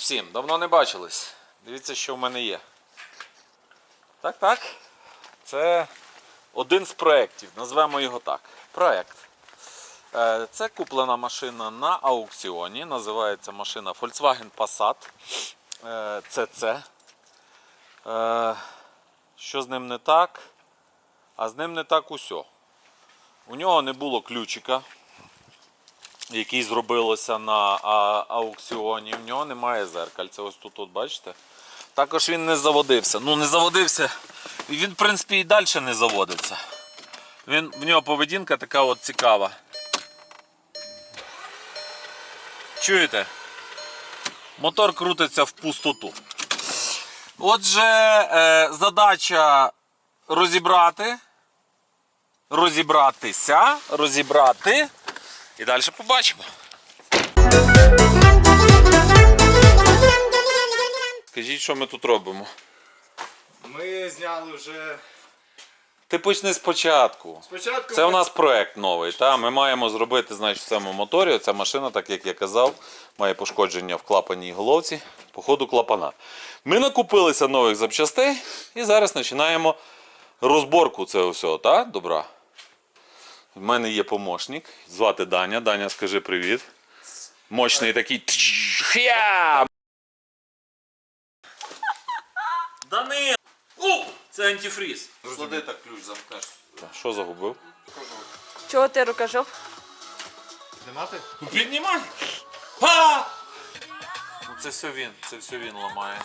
всім! Давно не бачились. Дивіться, що в мене є. Так, так. Це один з проєктів, назвемо його так. Проєкт. Е, Це куплена машина на аукціоні. Називається машина Volkswagen Passat е, CC. Е, Що з ним не так? А з ним не так усьо. У нього не було ключика, який зробилося на а, аукціоні. В нього немає зеркальця. Ось тут, от, бачите? Також він не заводився. Ну, не заводився. Він, в принципі, і далі не заводиться. Він, в нього поведінка така от цікава. Чуєте? Мотор крутиться в пустоту. Отже, е, задача розібрати, розібратися, розібрати. І далі побачимо. Скажіть, що ми тут робимо? Ми зняли вже Ти почни спочатку. спочатку. Це у нас проект новий. Та? Ми маємо зробити значить, в цьому моторі. Ця машина, так як я казав, має пошкодження в клапаній головці по ходу клапана. Ми накупилися нових запчастей і зараз починаємо розборку цього всього. Та? Добра. В мене є помощник. Звати Даня. Даня, скажи привіт. Мощний такий. Хя! Данил! У! Це антифріз. Склади так ключ замкнеш. Що загубив? Чого ти рукожоп? Знімати? Піднімай! Ха! Ну це все він, це все він ламає.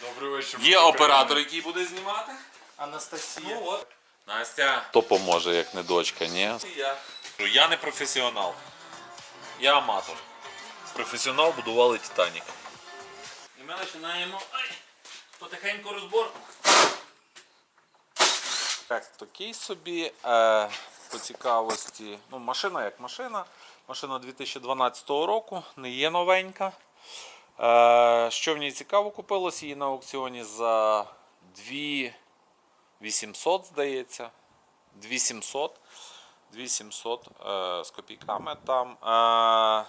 Добрий вечір. Є оператор, який буде знімати. Анастасія. Ну от. Настя. Хто поможе, як не дочка, ні? Я. Я не професіонал. Я аматор. Професіонал будували Титанік. І ми починаємо ай, потихеньку розборку. Так, такий собі е, по цікавості. Ну, машина як машина. Машина 2012 року, не є новенька. Е, що в ній цікаво купилось її на аукціоні за 2800, здається. 2700. 2700 е, з копійками там. Е,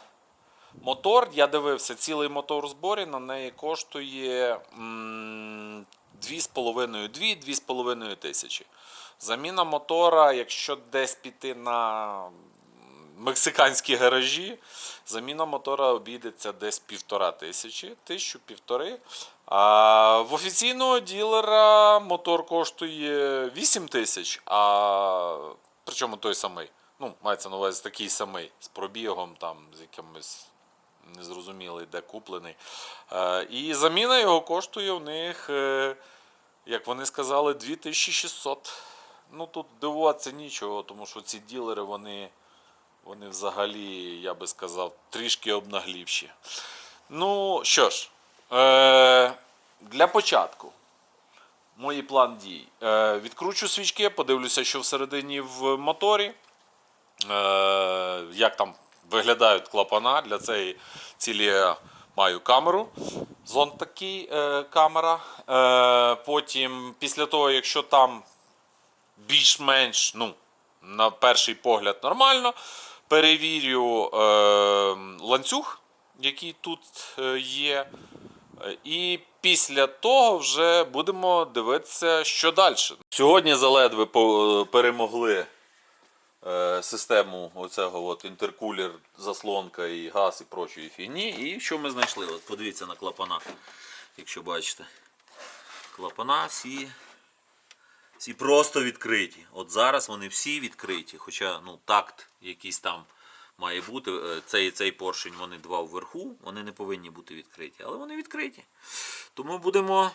мотор, я дивився, цілий мотор в зборі на неї коштує м, 2,5-2-2,5 тисячі. Заміна мотора, якщо десь піти на мексиканські гаражі, заміна мотора обійдеться десь півтора тисячі, тисячу півтори. А в офіційного ділера мотор коштує 8 тисяч, а причому той самий. Ну, мається на увазі такий самий, з пробігом, там, з якимось незрозумілий, де куплений. Е, і заміна його коштує в них, е, як вони сказали, 2600. Ну тут дивуватися нічого, тому що ці ділери, вони, вони взагалі, я би сказав, трішки обнаглівші. Ну що ж, е, для початку. Мій план дій. Е, відкручу свічки, подивлюся, що всередині в моторі. Е, як там виглядають клапана. Для цієї цілі я маю камеру. Зон такий е, камера. Е, потім, після того, якщо там більш-менш, ну, на перший погляд, нормально, перевірю е, ланцюг, який тут е, є. Е, І після того вже будемо дивитися, що далі. Сьогодні заледве по- перемогли е, систему оцього от інтеркулер, заслонка і газ і прочої фігні. І що ми знайшли? От подивіться на клапана, якщо бачите. Клапана всі, всі просто відкриті. От зараз вони всі відкриті. Хоча ну, такт якийсь там має бути. Е, Цей цей поршень вони два вверху, вони не повинні бути відкриті, але вони відкриті. Тому будемо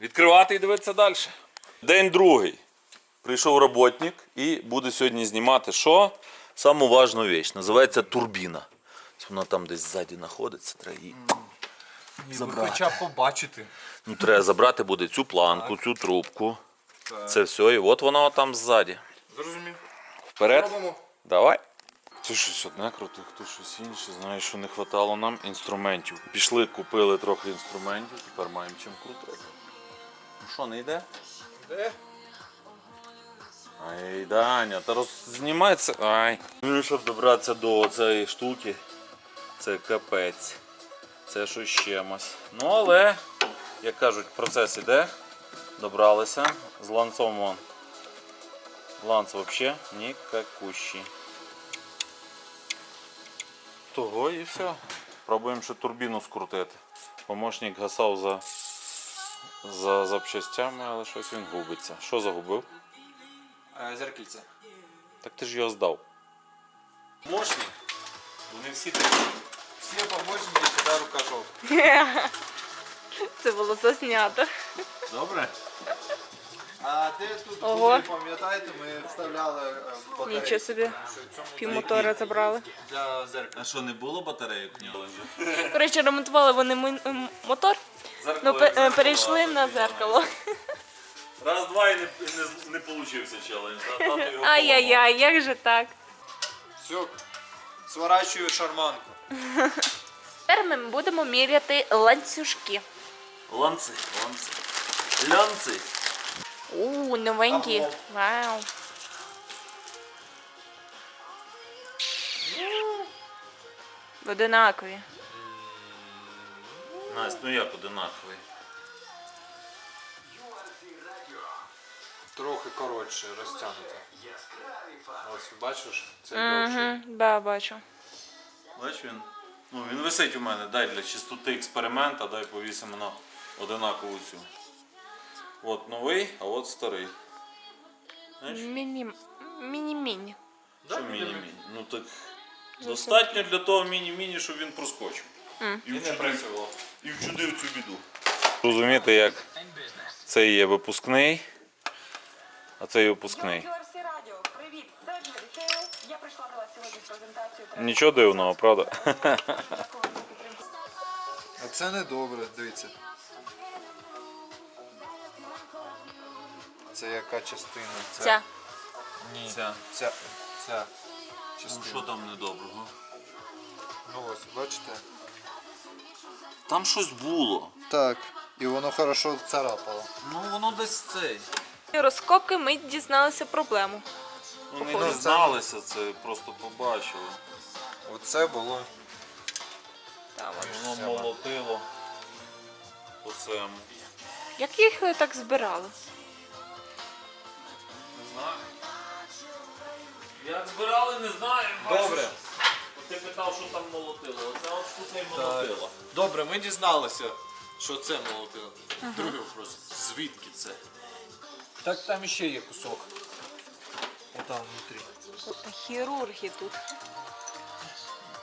відкривати і дивитися далі. День другий. Прийшов роботник і буде сьогодні знімати що? Саму важну річ. Називається турбіна. Вона там десь ззаді знаходиться. Треба її. Забрати. Хоча б побачити. Ну, треба забрати буде цю планку, цю трубку. Це все. І от вона там ззаді. Зрозумів. Вперед. Робимо. Давай. Ти щось одне круте, хто щось інше. Знаю, що не вистачало нам інструментів. Пішли, купили трохи інструментів, тепер маємо чим крутити. Ну що, не йде? Де? Ай, Даня, та роз... знімається. Ай. Ну, щоб добратися до цієї штуки, це капець. Це щось чимось. Ну, але, як кажуть, процес іде. Добралися. З ланцом вон. Ланц взагалі нікакущий. Того і все. Пробуємо ще турбіну скрутити. Помощник гасав за, за запчастями, але щось він губиться. Що загубив? Зеркальце. Так ти ж його здав. Помощник? Вони всі такі. Всі помощники сюди рукожоп. Це було заснято. Добре? А де тут Ого. були, пам'ятаєте, ми вставляли е, батарейки. Нічого собі. Півмотора забрали. Для зеркала. А що, не було батарейок в нього вже? Коротше, ремонтували вони ми- м- мотор, ну пе- е, перейшли на зеркало. Раз, два і не, не, не получився челендж. а тато його Ай-яй-яй, як же так? Все, сворачую шарманку. Тепер ми будемо міряти ланцюжки. Ланци, ланци. Лянци. У, новенькі. Ого. Вау. Одинакові. Настя, ну як одинаковий? Трохи коротше, розтягнуто. Ось, бачиш, це довше. Угу, да, бачу. Бач він? Ну він висить у мене, дай для чистоти експеримента, дай повісимо на одинакову цю. От новий, а от старий. Знаєш? Міні. Міні-міні. Що міні-міні? Ну так достатньо для того міні-міні, щоб він проскочив. І, І не працював. і вчудив цю біду. Розумієте, як це є випускний, а це є випускний. Нічого дивного, правда? А це не добре, дивіться. Це яка частина? Це... Ця. Ні. Ця. Ця. Ця Ну, частина. що там недоброго? Ну ось, бачите? Там щось було. Так. І воно хорошо царапало. Ну воно десь цей. Розкопки ми дізналися проблему. Ну, не Походу. дізналися це, просто побачили. Оце було. Там, от. Воно молотило по цьому. Як їх ви так збирали? Не знаю. Як збирали, не знаю. Добре. Ти питав, що там молотило. Оце от штука й молотило. Добре, ми дізналися, що це молотило. Другий вопрос. Звідки це? Так там ще є кусок. Отам внутрі. От хірурги тут.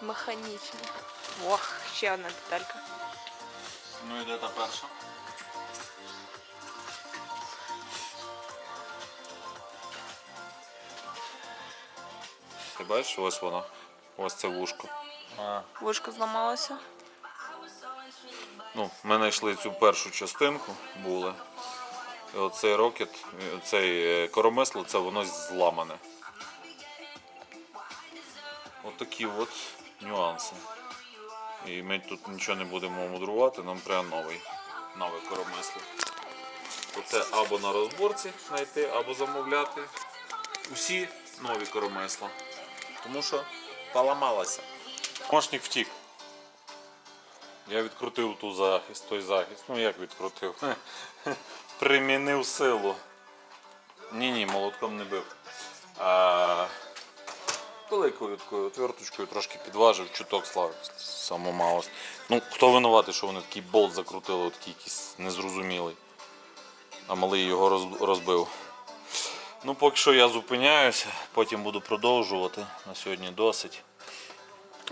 Механічні. Ох, ще одна деталька. Ну і де та перша? Ти бачиш, ось вона. Ось це вушко. Вушко зламалося. Ну, ми знайшли цю першу частинку, були. І оцей рокет, цей е, коромисло, це воно зламане. Отакі от нюанси. І ми тут нічого не будемо мудрувати, нам треба новий. Нове коромисло. Оце або на розборці знайти, або замовляти. Усі нові коромисла. Тому що поламалося. Мошник втік. Я відкрутив ту захист, той захист. Ну як відкрутив? Примінив силу. Ні, ні, молотком не бив. А, великою такою отверточкою трошки підважив, чуток слав самомалость. Ну, хто винуватий, що вони такий болт закрутили, такий якийсь незрозумілий. А малий його розбив. Ну, поки що я зупиняюся, потім буду продовжувати. На сьогодні досить.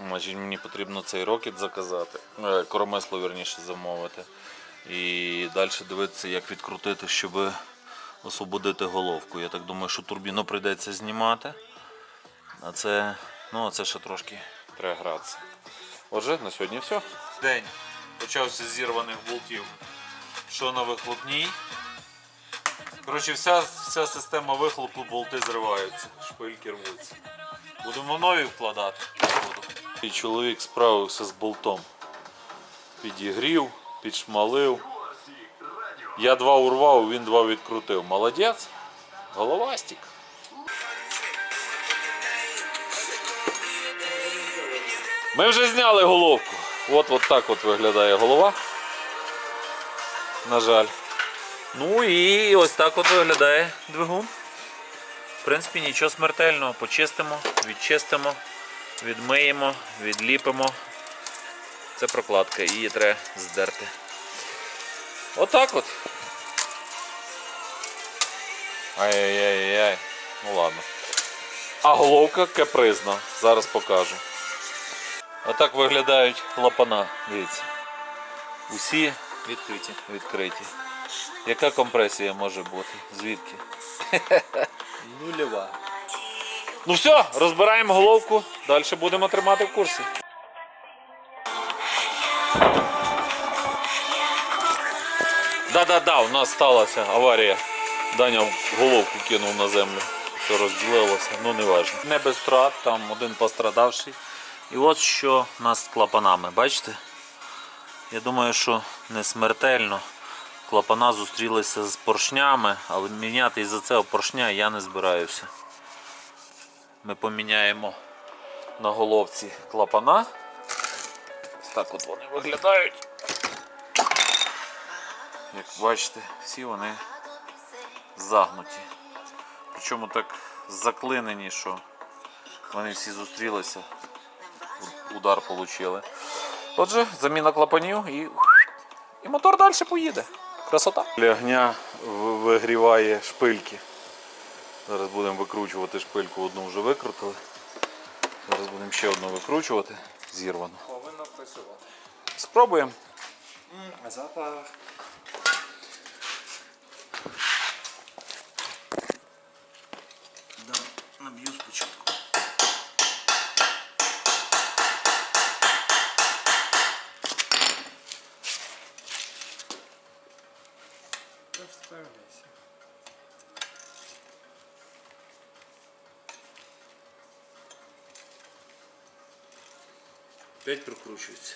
Значить, мені потрібно цей рокет заказати, е, коромисло вірніше замовити. І далі дивитися, як відкрутити, щоб освободити головку. Я так думаю, що турбіну прийдеться знімати. А це, ну, це ще трошки треба гратися. Отже, на сьогодні все. День почався з зірваних болтів. Що на вихлопній? Коротше, вся, вся система вихлопу болти зриваються, шпильки рвуться. Будемо нові вкладати. Буду. І чоловік справився з болтом. Підігрів, підшмалив. Я два урвав, він два відкрутив. Молодець. Головастик. Ми вже зняли головку. От, от так от виглядає голова. На жаль. Ну і ось так от виглядає двигун. В принципі, нічого смертельного. Почистимо, відчистимо, відмиємо, відліпимо. Це прокладка, її треба здерти. Отак от. Ай-яй-яй-яй. Ну ладно. А головка капризна. Зараз покажу. Отак виглядають клапана. Дивіться. Усі відкриті. відкриті. Яка компресія може бути? Звідки? Нульова. Ну все, розбираємо головку, далі будемо тримати в курсі. Да-да-да, у нас сталася аварія. Даня головку кинув на землю. Все розділилося, ну не важливо. Не без втрат, там один пострадавший. І от що у нас з клапанами, бачите? Я думаю, що не смертельно. Клапана зустрілися з поршнями, але міняти із-за цього поршня я не збираюся. Ми поміняємо на головці клапана. Ось так от вони виглядають. Як бачите, всі вони загнуті. Причому так заклинені, що вони всі зустрілися, удар отримали. Отже, заміна клапанів і, і мотор далі поїде. Красота. Для огня вигріває шпильки. Зараз будемо викручувати шпильку, одну вже викрутили. Зараз будемо ще одну викручувати, зірвану. Повинно працювати. Спробуємо. Запах. Наб'ю спочатку. П'ять прокручується.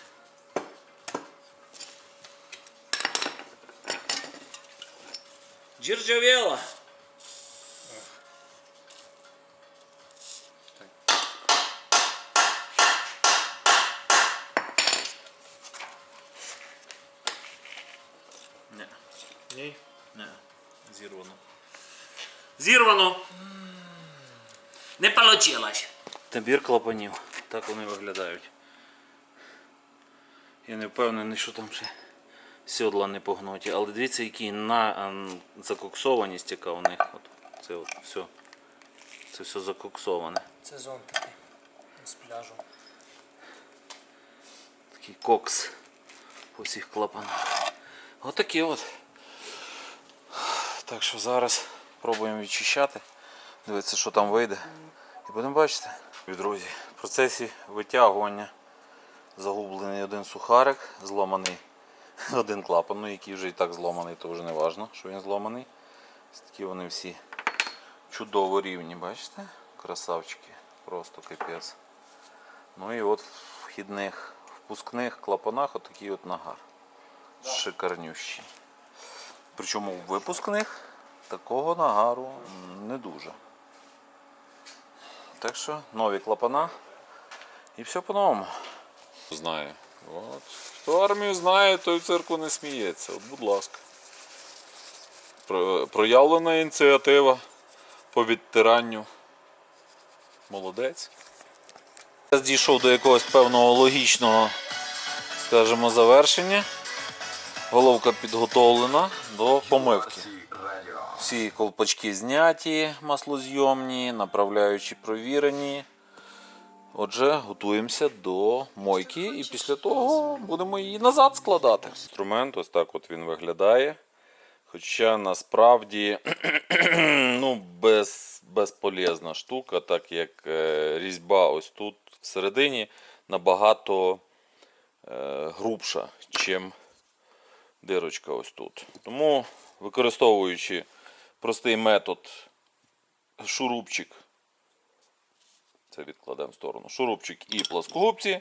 Джирджавела. Не. Ні. Не. Зірвано. Зірвано! Не получилось. Набір клапанів. Так вони виглядають. Я не впевнений, що там ще сьодла не погнуті. Але дивіться, які на ем, закоксованість, яка у них. От, це от все. Це все закоксоване. Це зонт такий. З пляжу. Такий кокс по всіх клапанах. Отакі от. Так що зараз пробуємо відчищати. Дивитися, що там вийде. І будемо бачити. Друзі, в процесі витягування загублений один сухарик, зломаний один клапан, ну який вже і так зломаний, то вже не важливо, що він зломаний. Такі вони всі чудово рівні, бачите? Красавчики, просто капець. Ну і от в вхідних, впускних клапанах отакий от нагар. Шикарнющий. Причому в випускних такого нагару не дуже. Так що нові клапана і все по-новому. Знаю. От. Хто армію знає, той в цирку не сміється. От, будь ласка. Про- Проявлена ініціатива по відтиранню. Молодець. Я дійшов до якогось певного логічного, скажімо, завершення. Головка підготовлена до помивки. Всі колпачки зняті, маслозйомні, направляючі провірені. Отже, готуємося до мойки і після того будемо її назад складати. Інструмент ось так от він виглядає. Хоча насправді ну, без, безполезна штука, так як е, різьба ось тут всередині набагато е, грубша, чим дирочка ось тут. Тому, використовуючи простий метод шурупчик, це відкладемо в сторону, шурупчик і плоскогубці,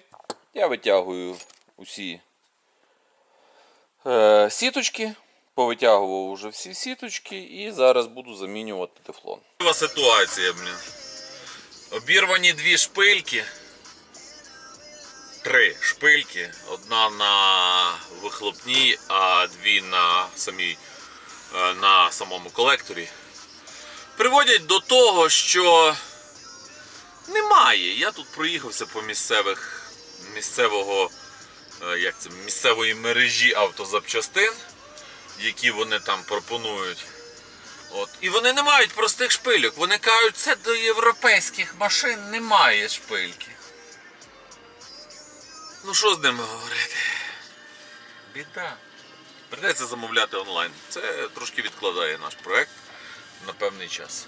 я витягую усі е, сіточки, повитягував вже всі сіточки і зараз буду замінювати тефлон. Ситуація, блін. Обірвані дві шпильки. три шпильки. Одна на вихлопній, а дві на самій е, на самому колекторі. Приводять до того, що немає. Я тут проїхався по місцевих місцевого е, як це, місцевої мережі автозапчастин, які вони там пропонують. От. І вони не мають простих шпильок. Вони кажуть, це до європейських машин немає шпильки. Ну що з ними говорити? Біда. Придеться замовляти онлайн. Це трошки відкладає наш проект на певний час.